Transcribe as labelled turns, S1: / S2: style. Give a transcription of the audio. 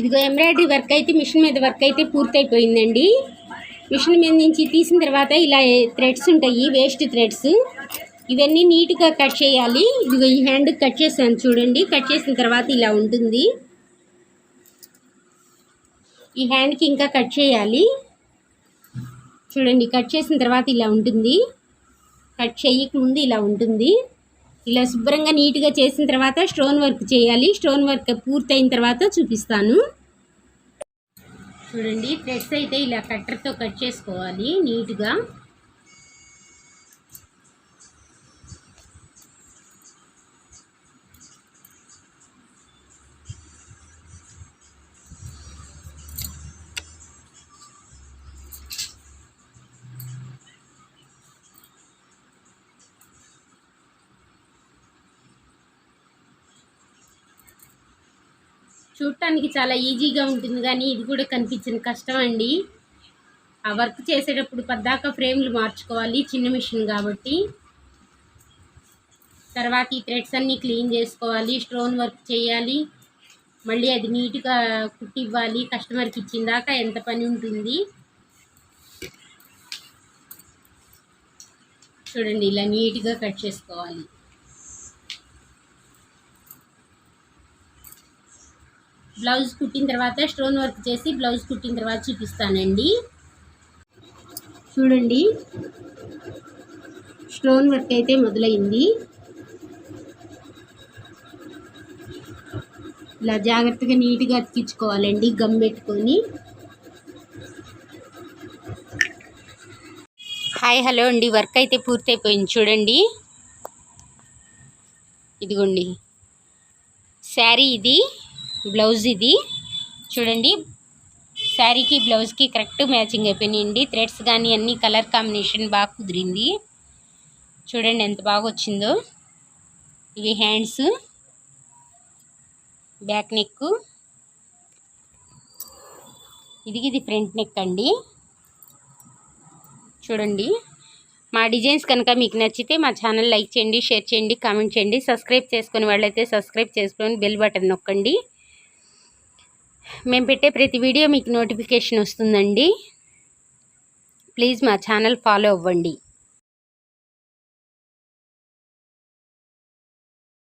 S1: ఇదిగో embroidery work అయితే machine మీద వర్క్ అయితే పూర్తయిపోయిందండి. మిషన్ మీద నుంచి తీసిన తర్వాత ఇలా థ్రెడ్స్ ఉంటాయి వేస్ట్ థ్రెడ్స్. ఇవన్నీ నీట్గా కట్ చేయాలి. ఇదిగో ఈ హ్యాండ్ కట్ చేసాను చూడండి. కట్ చేసిన తర్వాత ఇలా ఉంటుంది. ఈ హ్యాండ్కి ఇంకా కట్ చేయాలి. చూడండి కట్ చేసిన తర్వాత ఇలా ఉంటుంది. కట్ చేయకముందు ఇలా ఉంటుంది. ఇలా శుభ్రంగా నీట్గా చేసిన తర్వాత స్టోన్ వర్క్ చేయాలి. స్టోన్ వర్క్ పూర్తయిన తర్వాత చూపిస్తాను. చూడండి ఫ్రెష్ అయితే ఇలా కట్టర్తో కట్ చేసుకోవాలి నీట్గా. చూడటానికి చాలా ఈజీగా ఉంటుంది కానీ ఇది కూడా కనిపించిన కష్టం అండి. ఆ వర్క్ చేసేటప్పుడు పద్దాక ఫ్రేమ్లు మార్చుకోవాలి చిన్న మిషన్ కాబట్టి. తర్వాత ఈ థ్రెడ్స్ అన్నీ క్లీన్ చేసుకోవాలి స్టోన్ వర్క్ చేయాలి. మళ్ళీ అది నీట్గా కుట్టివ్వాలి కస్టమర్కి ఇచ్చిన దాకా ఎంత పని ఉంటుంది. చూడండి ఇలా నీట్గా కట్ చేసుకోవాలి. బ్లౌజ్ కుట్టిన తర్వాత స్టోన్ వర్క్ చేసి బ్లౌజ్ కుట్టిన తర్వాత చూపిస్తానండి. చూడండి. స్టోన్ వర్క్ అయితే మొదలైంది. ఇలా జాగ్రత్తగా నీట్గా అతికించుకోవాలండి గమ్ పెట్టుకొని. హాయ్ హలో అండి. వర్క్ అయితే పూర్తయిపోయింది చూడండి. ఇదిగోండి. శారీ ఇది. బ్లౌజ్ ఇది. చూడండి శారీకి బ్లౌజ్కి కరెక్ట్ మ్యాచింగ్ అయిపోయినాయండి. థ్రెడ్స్ కానీ అన్ని కలర్ కాంబినేషన్ బాగా కుదిరింది. చూడండి ఎంత బాగా వచ్చిందో. ఇవి హ్యాండ్స్ బ్యాక్ నెక్ ఇది ఇది ఫ్రంట్ నెక్ అండి. చూడండి మా డిజైన్స్ కనుక మీకు నచ్చితే మా ఛానల్ లైక్ చేయండి షేర్ చేయండి కామెంట్ చేయండి. సబ్స్క్రైబ్ చేసుకుని వాళ్ళైతే సబ్స్క్రైబ్ చేసుకొని బెల్ బటన్ నొక్కండి. మేము పెట్టే ప్రతి వీడియో మీకు నోటిఫికేషన్ వస్తుందండి. ప్లీజ్ మా ఛానల్ ఫాలో అవ్వండి.